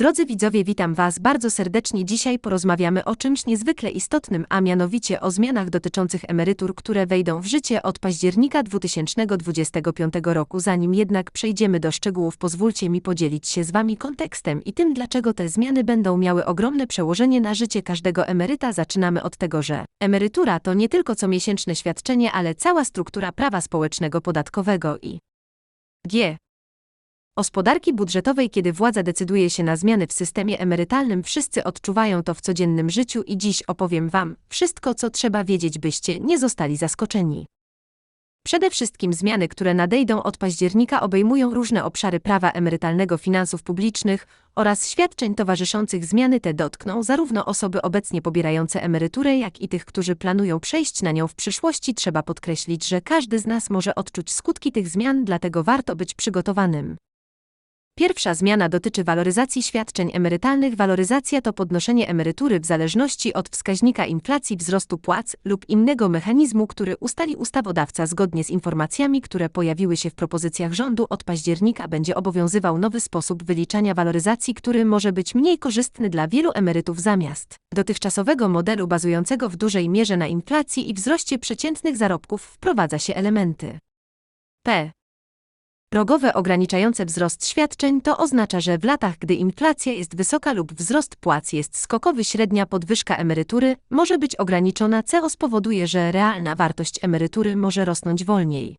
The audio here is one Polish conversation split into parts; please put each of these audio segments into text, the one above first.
Drodzy widzowie, witam Was bardzo serdecznie. Dzisiaj porozmawiamy o czymś niezwykle istotnym, a mianowicie o zmianach dotyczących emerytur, które wejdą w życie od października 2025 roku. Zanim jednak przejdziemy do szczegółów, pozwólcie mi podzielić się z Wami kontekstem i tym, dlaczego te zmiany będą miały ogromne przełożenie na życie każdego emeryta. Zaczynamy od tego, że emerytura to nie tylko comiesięczne świadczenie, ale cała struktura prawa społecznego podatkowego i G. Gospodarki budżetowej, kiedy władza decyduje się na zmiany w systemie emerytalnym, wszyscy odczuwają to w codziennym życiu i dziś opowiem Wam wszystko, co trzeba wiedzieć, byście nie zostali zaskoczeni. Przede wszystkim zmiany, które nadejdą od października, obejmują różne obszary prawa emerytalnego, finansów publicznych oraz świadczeń towarzyszących. Zmiany te dotkną zarówno osoby obecnie pobierające emeryturę, jak i tych, którzy planują przejść na nią w przyszłości. Trzeba podkreślić, że każdy z nas może odczuć skutki tych zmian, dlatego warto być przygotowanym. Pierwsza zmiana dotyczy waloryzacji świadczeń emerytalnych. Waloryzacja to podnoszenie emerytury w zależności od wskaźnika inflacji, wzrostu płac lub innego mechanizmu, który ustali ustawodawca zgodnie z informacjami, które pojawiły się w propozycjach rządu. Od października będzie obowiązywał nowy sposób wyliczania waloryzacji, który może być mniej korzystny dla wielu emerytów zamiast dotychczasowego modelu bazującego w dużej mierze na inflacji i wzroście przeciętnych zarobków wprowadza się elementy P. Progowe ograniczające wzrost świadczeń to oznacza, że w latach, gdy inflacja jest wysoka lub wzrost płac jest skokowy, średnia podwyżka emerytury może być ograniczona, co spowoduje, że realna wartość emerytury może rosnąć wolniej.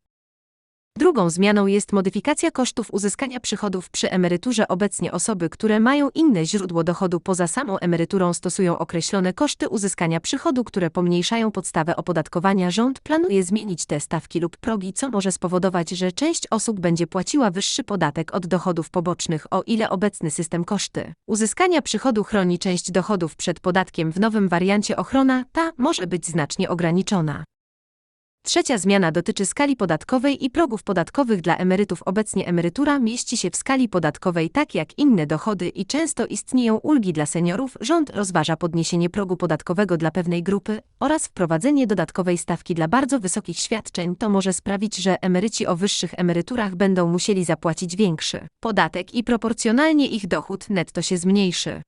Drugą zmianą jest modyfikacja kosztów uzyskania przychodów przy emeryturze. Obecnie osoby, które mają inne źródło dochodu poza samą emeryturą, stosują określone koszty uzyskania przychodu, które pomniejszają podstawę opodatkowania. Rząd planuje zmienić te stawki lub progi, co może spowodować, że część osób będzie płaciła wyższy podatek od dochodów pobocznych, o ile obecny system koszty uzyskania przychodu chroni część dochodów przed podatkiem. W nowym wariancie ochrona ta może być znacznie ograniczona. Trzecia zmiana dotyczy skali podatkowej i progów podatkowych dla emerytów. Obecnie emerytura mieści się w skali podatkowej tak jak inne dochody i często istnieją ulgi dla seniorów. Rząd rozważa podniesienie progu podatkowego dla pewnej grupy oraz wprowadzenie dodatkowej stawki dla bardzo wysokich świadczeń. To może sprawić, że emeryci o wyższych emeryturach będą musieli zapłacić większy podatek i proporcjonalnie ich dochód netto się zmniejszy.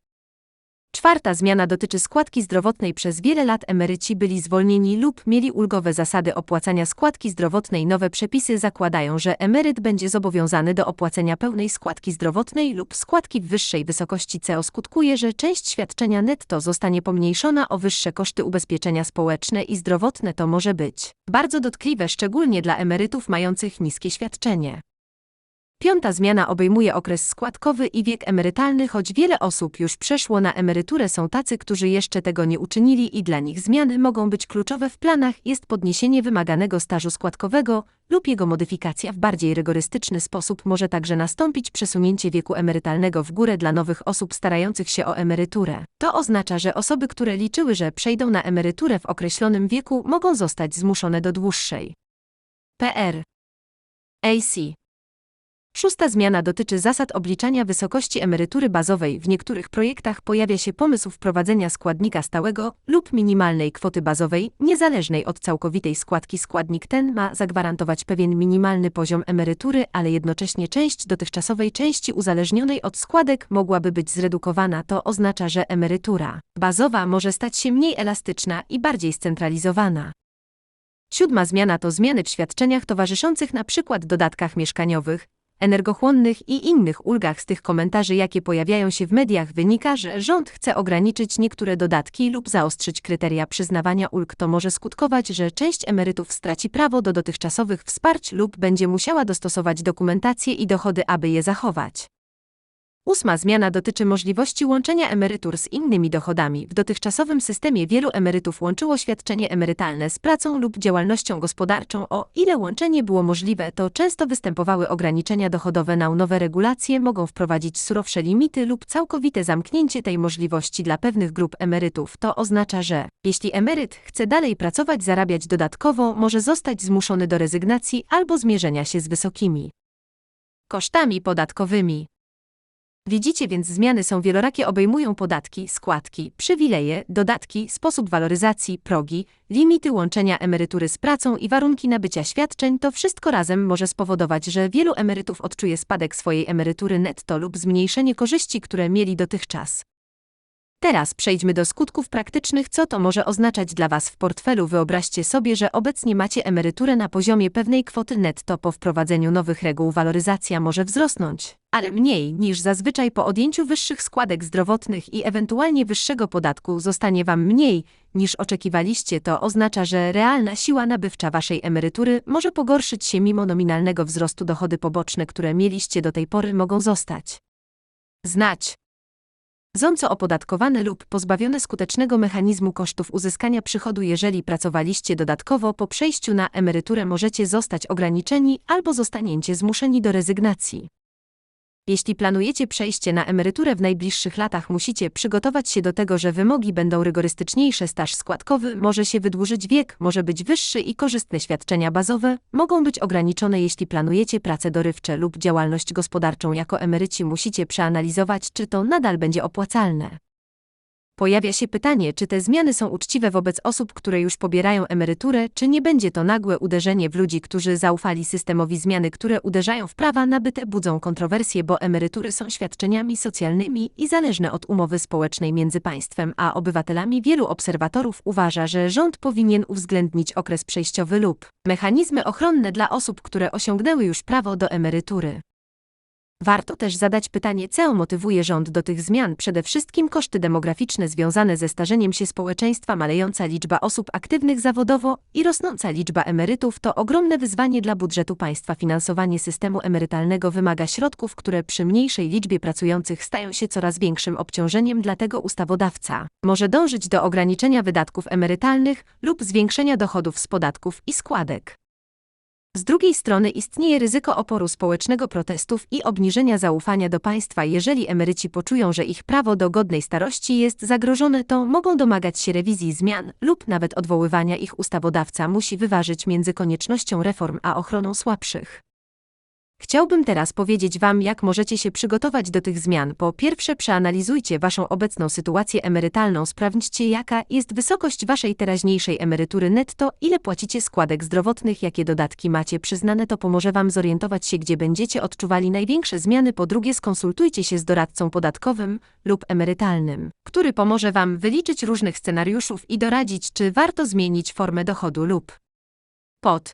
Czwarta zmiana dotyczy składki zdrowotnej. Przez wiele lat emeryci byli zwolnieni lub mieli ulgowe zasady opłacania składki zdrowotnej. Nowe przepisy zakładają, że emeryt będzie zobowiązany do opłacenia pełnej składki zdrowotnej lub składki w wyższej wysokości, co skutkuje, że część świadczenia netto zostanie pomniejszona o wyższe koszty ubezpieczenia społeczne i zdrowotne. To może być bardzo dotkliwe, szczególnie dla emerytów mających niskie świadczenie. Piąta zmiana obejmuje okres składkowy i wiek emerytalny, choć wiele osób już przeszło na emeryturę, są tacy, którzy jeszcze tego nie uczynili i dla nich zmiany mogą być kluczowe w planach. Jest podniesienie wymaganego stażu składkowego lub jego modyfikacja w bardziej rygorystyczny sposób. Może także nastąpić przesunięcie wieku emerytalnego w górę dla nowych osób starających się o emeryturę. To oznacza, że osoby, które liczyły, że przejdą na emeryturę w określonym wieku, mogą zostać zmuszone do dłuższej. PR AC Szósta zmiana dotyczy zasad obliczania wysokości emerytury bazowej. W niektórych projektach pojawia się pomysł wprowadzenia składnika stałego lub minimalnej kwoty bazowej, niezależnej od całkowitej składki. Składnik ten ma zagwarantować pewien minimalny poziom emerytury, ale jednocześnie część dotychczasowej części uzależnionej od składek mogłaby być zredukowana. To oznacza, że emerytura bazowa może stać się mniej elastyczna i bardziej scentralizowana. Siódma zmiana to zmiany w świadczeniach towarzyszących np. dodatkach mieszkaniowych, energochłonnych i innych ulgach z tych komentarzy, jakie pojawiają się w mediach, wynika, że rząd chce ograniczyć niektóre dodatki lub zaostrzyć kryteria przyznawania ulg. To może skutkować, że część emerytów straci prawo do dotychczasowych wsparć lub będzie musiała dostosować dokumentację i dochody, aby je zachować. Ósma zmiana dotyczy możliwości łączenia emerytur z innymi dochodami. W dotychczasowym systemie wielu emerytów łączyło świadczenie emerytalne z pracą lub działalnością gospodarczą. O ile łączenie było możliwe, to często występowały ograniczenia dochodowe. Na nowe regulacje mogą wprowadzić surowsze limity lub całkowite zamknięcie tej możliwości dla pewnych grup emerytów. To oznacza, że jeśli emeryt chce dalej pracować, zarabiać dodatkowo, może zostać zmuszony do rezygnacji albo zmierzenia się z wysokimi kosztami podatkowymi. Widzicie więc zmiany są wielorakie obejmują podatki, składki, przywileje, dodatki, sposób waloryzacji, progi, limity łączenia emerytury z pracą i warunki nabycia świadczeń to wszystko razem może spowodować, że wielu emerytów odczuje spadek swojej emerytury netto lub zmniejszenie korzyści, które mieli dotychczas. Teraz przejdźmy do skutków praktycznych, co to może oznaczać dla Was w portfelu. Wyobraźcie sobie, że obecnie macie emeryturę na poziomie pewnej kwoty netto. Po wprowadzeniu nowych reguł waloryzacja może wzrosnąć, ale mniej niż zazwyczaj po odjęciu wyższych składek zdrowotnych i ewentualnie wyższego podatku zostanie Wam mniej niż oczekiwaliście. To oznacza, że realna siła nabywcza Waszej emerytury może pogorszyć się mimo nominalnego wzrostu. Dochody poboczne, które mieliście do tej pory, mogą zostać. Znać Ząco opodatkowane lub pozbawione skutecznego mechanizmu kosztów uzyskania przychodu, jeżeli pracowaliście dodatkowo po przejściu na emeryturę, możecie zostać ograniczeni albo zostaniecie zmuszeni do rezygnacji. Jeśli planujecie przejście na emeryturę w najbliższych latach, musicie przygotować się do tego, że wymogi będą rygorystyczniejsze, staż składkowy może się wydłużyć, wiek może być wyższy i korzystne świadczenia bazowe mogą być ograniczone, jeśli planujecie prace dorywcze lub działalność gospodarczą jako emeryci, musicie przeanalizować, czy to nadal będzie opłacalne. Pojawia się pytanie, czy te zmiany są uczciwe wobec osób, które już pobierają emeryturę, czy nie będzie to nagłe uderzenie w ludzi, którzy zaufali systemowi zmiany, które uderzają w prawa nabyte, budzą kontrowersje, bo emerytury są świadczeniami socjalnymi i zależne od umowy społecznej między państwem a obywatelami. Wielu obserwatorów uważa, że rząd powinien uwzględnić okres przejściowy lub mechanizmy ochronne dla osób, które osiągnęły już prawo do emerytury. Warto też zadać pytanie, co motywuje rząd do tych zmian. Przede wszystkim koszty demograficzne związane ze starzeniem się społeczeństwa, malejąca liczba osób aktywnych zawodowo i rosnąca liczba emerytów to ogromne wyzwanie dla budżetu państwa. Finansowanie systemu emerytalnego wymaga środków, które przy mniejszej liczbie pracujących stają się coraz większym obciążeniem, dlatego ustawodawca może dążyć do ograniczenia wydatków emerytalnych lub zwiększenia dochodów z podatków i składek. Z drugiej strony istnieje ryzyko oporu społecznego protestów i obniżenia zaufania do państwa. Jeżeli emeryci poczują, że ich prawo do godnej starości jest zagrożone, to mogą domagać się rewizji zmian lub nawet odwoływania ich ustawodawca musi wyważyć między koniecznością reform a ochroną słabszych. Chciałbym teraz powiedzieć Wam, jak możecie się przygotować do tych zmian. Po pierwsze, przeanalizujcie Waszą obecną sytuację emerytalną, sprawdźcie, jaka jest wysokość Waszej teraźniejszej emerytury netto, ile płacicie składek zdrowotnych, jakie dodatki macie przyznane, to pomoże Wam zorientować się, gdzie będziecie odczuwali największe zmiany. Po drugie, skonsultujcie się z doradcą podatkowym lub emerytalnym, który pomoże Wam wyliczyć różnych scenariuszów i doradzić, czy warto zmienić formę dochodu lub pod